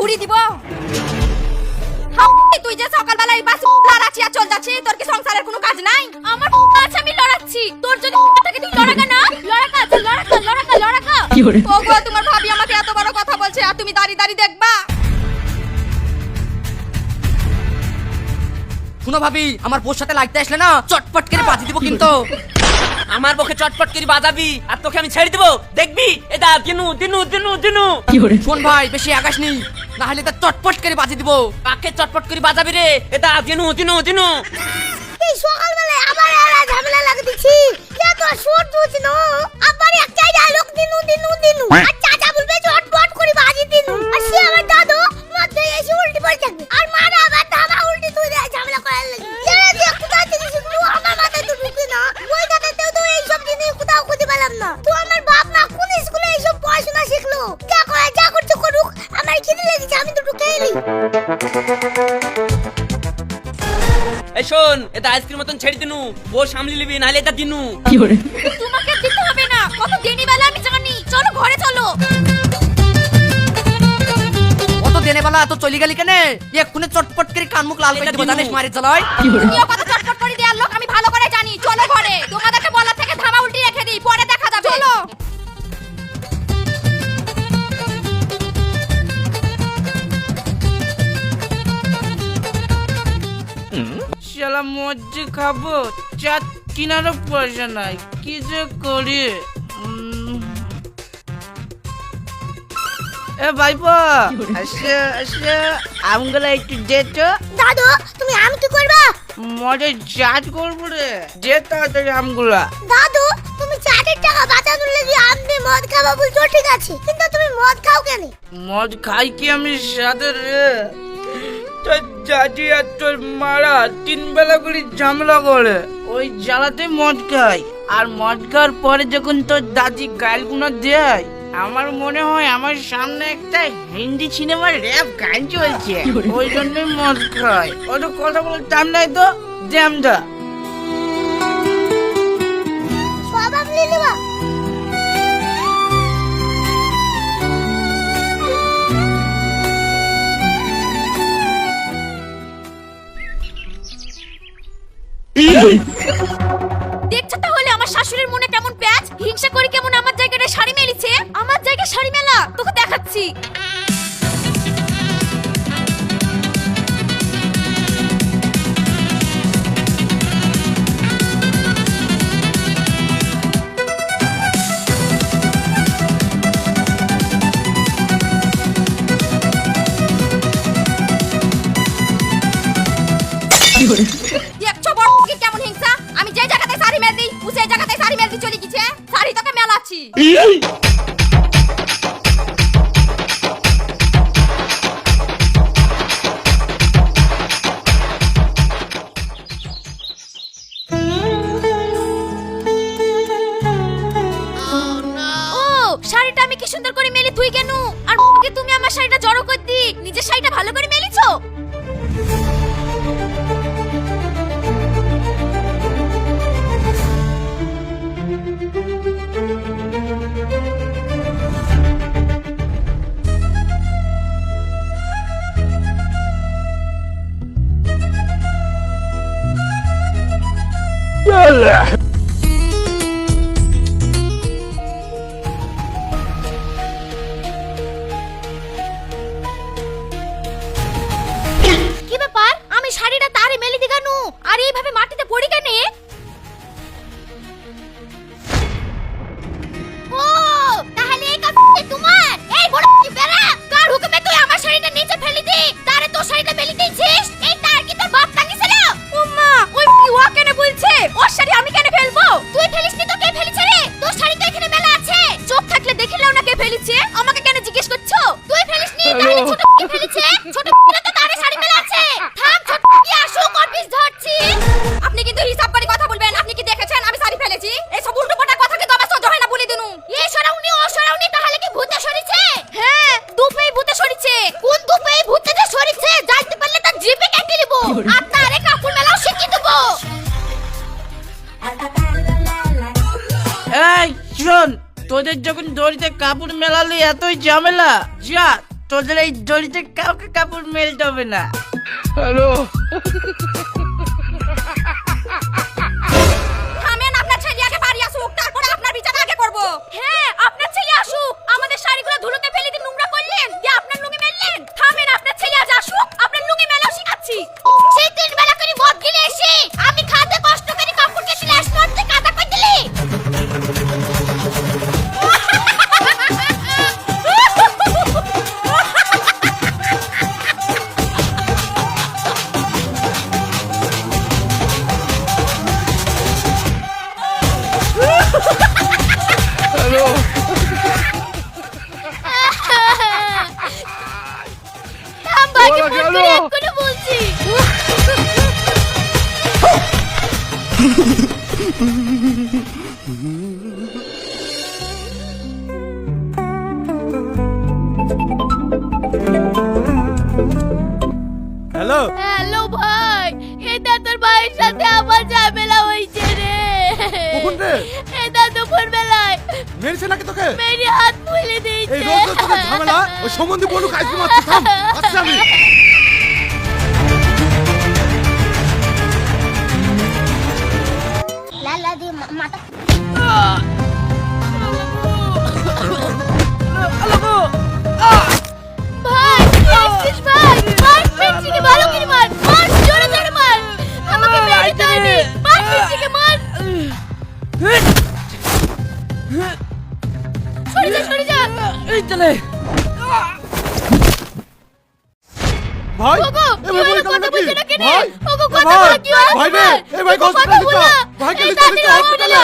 ঘুরি দিব? তুই যে সকালবেলায় বাস লড়াচ্ছি আর চল যাচ্ছি তোর কি সংসারের কোনো কাজ নাই? আমার আছে আমি লড়াচ্ছি। তোর যদি থাকে তুই লড়াকা না? লড়াকা চল লড়াকা লড়াকা লড়াকা। ওগো তোমার ভাবি আমাকে এত বড় কথা বলছে আর তুমি দাঁড়িয়ে দাঁড়িয়ে দেখবা। শুনো ভাবি আমার বোর সাথে লাগতে আসলে না চটপট করে বাজি দিব কিন্তু। আমার পক্ষে চটপট করে বাজাবি আর তোকে আমি ছেড়ে দিব। দেখবি? এটা দিনু দিনু দিনু দিনু। কি শোন ভাই বেশি আগাস নি না হলে তা চটপট করে বাজি দিব। কাকে চটপট করে বাজাবি রে? এটা জিনু জিনু জিনু। এই সকালবেলায় আবার এরা ঝামেলা লাগা দিছি কে তো সুর দুছ নো আবার একটাই ডায়লগ দিনু দিনু দিনু আর চাচা বলবে এই শোন এটা আইসক্রিম মতন ছেড়ে দিনু। ও সামলি লিবি নাহলে এটা দিনু। তোমাকে দিতে হবে না। কত দেনি বেলা আমি জানি। চলো ঘরে চলো। অত দেনে বেলা তো চলি গেলি কেনে? এক্ষুনি চটপট করে কান মুখ লাল করে দিব। জানিস মারি চালাই তুমিও কত চটপট করে দেওয়ার লোক আমি ভালো করে জানি। চলো ঘরে। তোমাদেরকে মজ্জি খাব চাট কিনারও পয়সা নাই কি যে করি। এ ভাইপো আসে আসে আমগুলো একটু দে দাদু তুমি আমি কি করবা? মজা চাট করব রে দে তাড়াতাড়ি আমগুলা। দাদু তুমি চাটের টাকা বাঁচানোর লেগে আমনে মদ খাবা বলছো ঠিক আছে কিন্তু তুমি মদ খাও কেন? মদ খাই কি আমি সাথে রে? তোর চাচি আর তোর মারা তিন বেলা করে ঝামেলা করে। ওই জ্বালাতে মদ খাই আর মদ খাওয়ার পরে যখন তোর দাদি গালগুলো দেয় আমার মনে হয় আমার সামনে একটা হিন্দি সিনেমার র্যাপ গান চলছে। ওই জন্যই মদ খায়। অত কথা বলে দাম নাই তো? জ্যাম দেখছ তাহলে আমার শাশুড়ির মনে কেমন প্যাচ? হিংসা করে কেমন আমার জায়গাটা শাড়ি মেলিছে? আমার জায়গায় শাড়ি মেলা? তোকে দেখাচ্ছি। দেখছ মেলাচ্ছি ও শাড়িটা আমি কি সুন্দর করে মেলে তুই কেন? আর তুমি আমার শাড়িটা জড়ো করে দি নিজের শাড়িটা ভালো করে মেলিছো? কি ব্যাপার? আমি শাড়িটা তারে মেলে দি আর এইভাবে মাটিতে পড়ি কেন? ও, তাহলে তোমার? এই বড় বেড়া? কার হুকুমে তুই আমার শাড়িটা নিচে ফেলে দি? তারে তোর শাড়িটা মেলে দিয়েছিস তোদের যখন দড়িতে কাপড় মেলালে এতই ঝামেলা, যা, তোদের এই দড়িতে কাউকে কাপড় মেলতে হবে না। থামেন বলছি। হ্যালো। হ্যালো ভাই এটা তোর ভাইয়ের মেরেছে নাকি তোকে? মেরে হাত মুলে দিয়েছে। এই রোজ রোজ তোকে ঝামেলা? ওই সম্বন্ধে বলুক আইসক্রিম আসছে থাম আসছে আমি। ভাই এ ভাই বলে কথা বলছ না কেন ওগো কথা বলো কি হয়? ভাই রে এ ভাই কথা বলো। ভাই কে লিখতে হসপিটালে